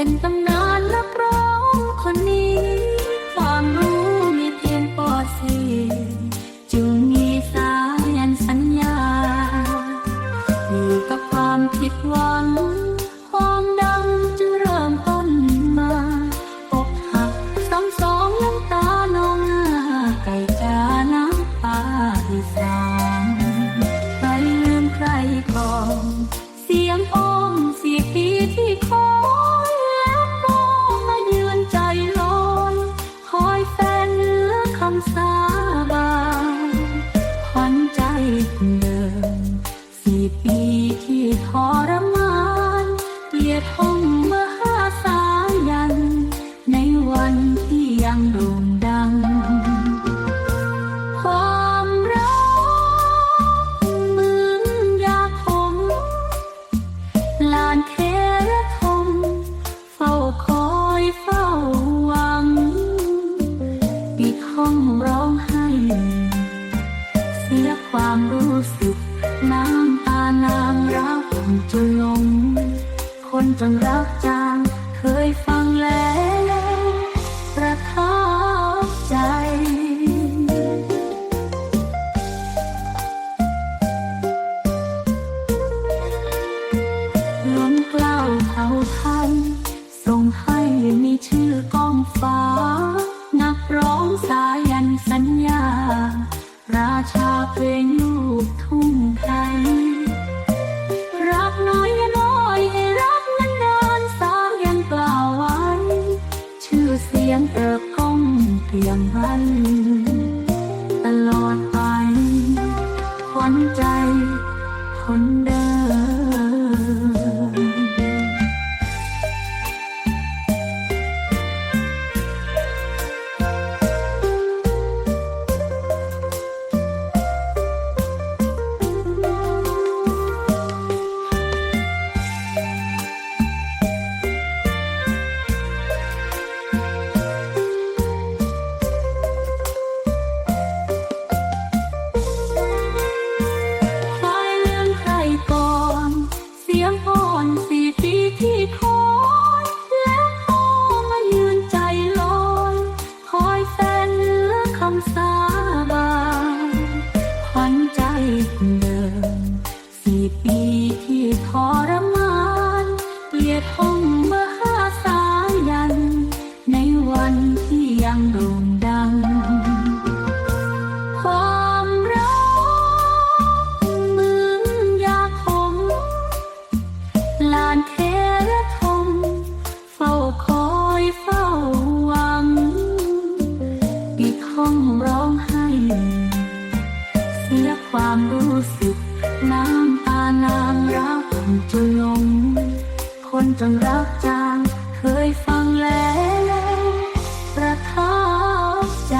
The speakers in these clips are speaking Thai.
in the at home. 等到 เกียรติงมาสายัน ในวันที่ยังโด่งดัง ความรักเมือนยาคมลานเทระทมเฝ้าคอยเฝ้าหวัง ปิดห้องร้องไห้ เสียความรู้สึกน้ำตานางรักจนลง คนจนรักจาง เคยฟังแล้วประทับใจ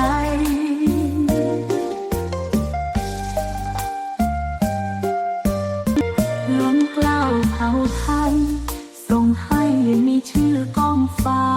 ล้นกล้าวเผาไทยส่งให้มีชื่อกองฟ้า